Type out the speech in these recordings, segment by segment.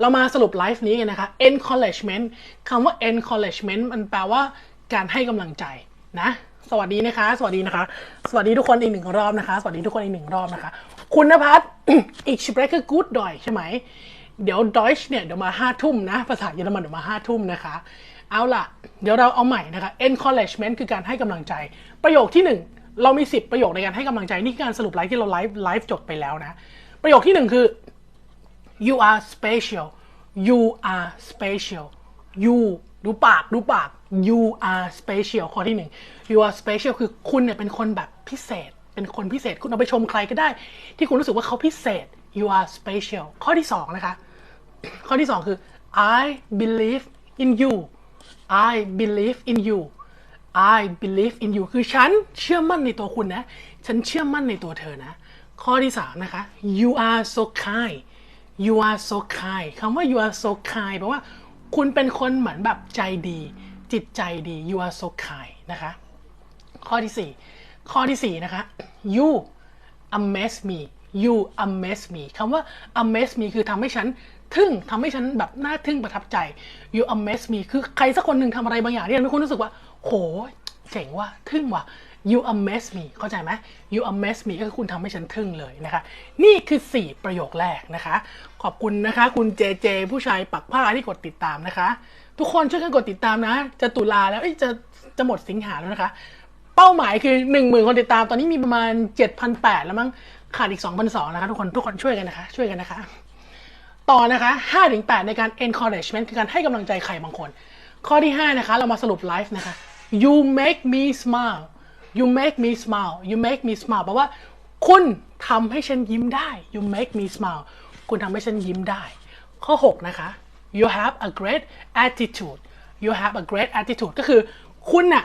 เรามาสรุปไลฟ์นี้กันนะคะ encouragement คำว่า encouragement มันแปลว่าการให้กำลังใจนะ สวัสดีนะคะ สวัสดีนะคะ สวัสดีทุกคนอีกหนึ่งรอบนะคะ สวัสดีทุกคนอีกหนึ่งรอบนะคะ คุณนภัสอีกชิบเรกคือ good ดอยใช่ไหม เดี๋ยว Deutsch เนี่ยเดี๋ยวมาห้าทุ่มนะ ภาษาเยอรมันเดี๋ยวมาห้าทุ่มนะคะ เอาล่ะ เดี๋ยวเราเอาใหม่นะคะ encouragement คือการให้กำลังใจ ประโยคที่หนึ่งเรามี 10 ประโยคในการให้กำลังใจ นี่คือการสรุปไลฟ์ที่เราไลฟ์ไลฟ์จบไปแล้วนะ ประโยคที่หนึ่งคือ you are special you are special you ดูปากดูปาก you are special ข้อที่หนึ่ง you are special คือคุณเนี่ยเป็นคนแบบพิเศษ เป็นคนพิเศษ คุณเอาไปชมใครก็ได้ ที่คุณรู้สึกว่าเขาพิเศษ you are special ข้อที่สองนะคะ ข้อที่สองคือ I believe in you I believe in you I believe in you คือฉันเชื่อมั่นในตัวคุณนะ ฉันเชื่อมั่นในตัวเธอนะ ข้อที่สามนะคะ you are so kind you are so kind คำว่า you are so kind แปลว่าคุณเป็นคนเหมือนแบบใจดี จิตใจดี you are so kind นะคะ ข้อที่สี่ข้อที่สี่นะคะ you amaze me you amaze me คำว่า amaze me คือทำให้ฉันทึ่งทำให้ฉันแบบน่าทึ่งประทับใจ you amaze me คือใครสักคนหนึ่งทำอะไรบางอย่างที่ทำให้คุณรู้สึกว่า โห เจ๋งว่ะทึ่งว่ะ you amaze me เข้าใจไหม you amaze me ก็คือคุณทำให้ฉันทึ่งเลยนะคะ นี่คือ 4 ประโยคแรกนะคะ ขอบคุณนะคะ คุณเจเจผู้ชายปักผ้าที่กดติดตามนะคะ ทุกคนช่วยกันกดติดตามนะ จะตุลาแล้วจะจะหมดสิงหาแล้วนะคะ เป้าหมายคือ 1 0,000 คนติดตาม ตอนนี้มีประมาณ 7,800 แล้วมั้ง ขาดอีก 2,200 นะคะทุกคน ทุกคนช่วยกันนะคะ ช่วยกันนะคะ ต่อนะคะ5-8 ในการ encouragement คือการให้กำลังใจใครบางคน ข้อที่ 5 นะคะ เรามาสรุปไลฟ์นะคะ you make me smile you make me smile you make me smile แปลว่า คุณทำให้ฉันยิ้มได้ you make me smile คุณทำให้ฉันยิ้มได้ ข้อ 6 นะคะ you have a great attitude you have a great attitude ก็คือคุณน่ะ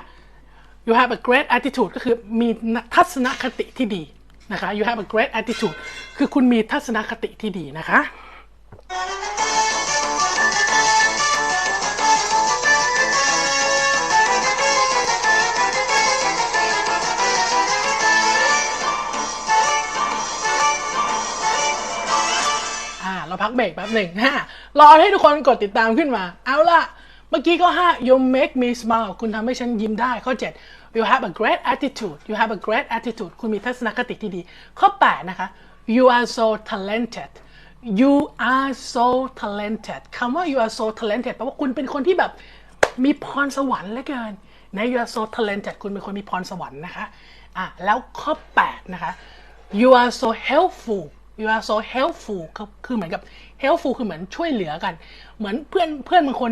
you have a great attitude ก็คือมีทัศนคติที่ดีนะคะ you have a great attitude คือคุณมีทัศนคติที่ดีนะคะ พักเบรกแป๊บหนึ่งนะรอให้ทุกคนกดติดตามขึ้นมา เอาล่ะ เมื่อกี้ข้อ5 you make me smile คุณทำให้ฉันยิ้มได้ข้อ 7 you have a great attitude you have a great attitude คุณมีทัศนคติที่ดี ข้อ 8 นะคะ you are so talented you are so talented คำว่า you are so talented แปลว่าคุณเป็นคนที่แบบมีพรสวรรค์เหลือเกินนะ you are so talented คุณเป็นคนมีพรสวรรค์นะคะอะแล้วข้อ 8 นะคะ you are so helpful you are so helpful คือคือเหมือนกับ helpful คือเหมือนช่วยเหลือกัน เหมือนเพื่อนเพื่อนบางคน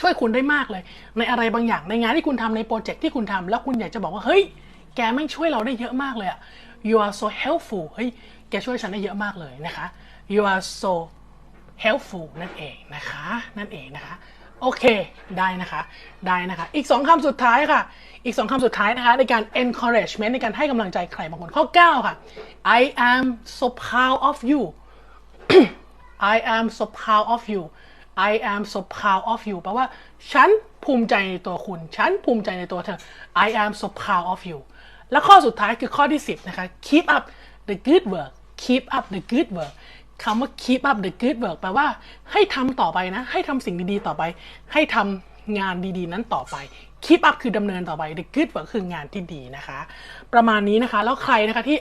ช่วยคุณได้มากเลย ในอะไรบางอย่างในงานที่คุณทำในโปรเจกต์ที่คุณทำแล้วคุณอยากจะบอกว่า เฮ้ย แกแม่งช่วยเราได้เยอะมากเลยอะ you are so helpful เฮ้ย แกช่วยฉันได้เยอะมากเลยนะคะ you are so helpful นั่นเองนะคะ นั่นเองนะคะ โอเค ได้นะคะ ได้นะคะ อีกสองคำสุดท้ายค่ะ อีกสองคำสุดท้ายนะคะ ในการ encouragement ในการให้กำลังใจใครบางคนข้อ 9 ค่ะ I am so proud of you I am so proud of you I am so proud of you แปลว่า ฉันภูมิใจในตัวคุณ ฉันภูมิใจในตัวเธอ I am so proud of you และข้อสุดท้ายคือข้อที่ 10 นะคะ keep up the good work keep up the good work คำว่า keep up the good work แปลว่าให้ทำต่อไปนะ ให้ทำสิ่งดีๆต่อไป ให้ทำงานดีๆ นั้นต่อไป keep up คือดำเนินต่อไป the good work คืองานที่ดีนะคะ ประมาณนี้นะคะ แล้วใครนะคะที่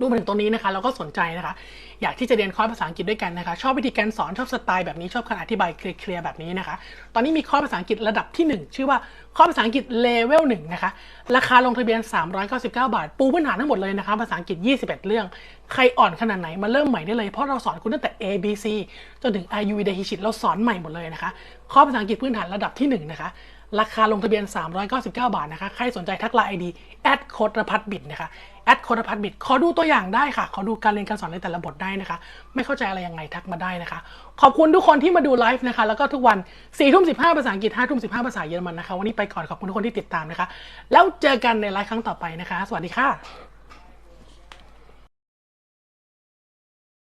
ดูมาถึงตรงนี้นะคะเราก็สนใจนะคะ อยากที่จะเรียนคอร์สภาษาอังกฤษด้วยกันนะคะ ชอบวิธีการสอนชอบสไตล์แบบนี้ชอบการอธิบายเคลียร์ๆแบบนี้นะคะ ตอนนี้มีคอร์สภาษาอังกฤษระดับที่ 1 ชื่อว่าคอร์สภาษาอังกฤษเลเวล1นะคะราคาลงทะเบียน 399 บาท ปูพื้นฐานทั้งหมดเลยนะคะภาษาอังกฤษ 21 เรื่อง ใครอ่อนขนาดไหนมาเริ่มใหม่ได้เลยเพราะเราสอนคุณตั้งแต่ A B C จนถึง I U V D H I T เราสอนใหม่หมดเลยนะคะคอร์สภาษาอังกฤษพื้นฐานระดับที่1นะคะ ราคาลงทะเบียน 399 บาทนะคะ ใครสนใจทักไลน์ไอดีแอดโคตรพัฒบิดนะคะแอดโคตรพัฒบิดขอดูตัวอย่างได้ค่ะ ขอดูการเรียนการสอนในแต่ละบทได้นะคะ ไม่เข้าใจอะไรยังไงทักมาได้นะคะ ขอบคุณทุกคนที่มาดูไลฟ์นะคะ แล้วก็ทุกวัน4ี่ทุ่มสิภาษาอังกฤษ5้าทุ่มสิภาษาเยอรมันนะคะ วันนี้ไปก่อนขอบคุณทุกคนที่ติดตามนะคะ แล้วเจอกันในไลฟ์ครั้งต่อไปนะคะ สวัสดีค่ะ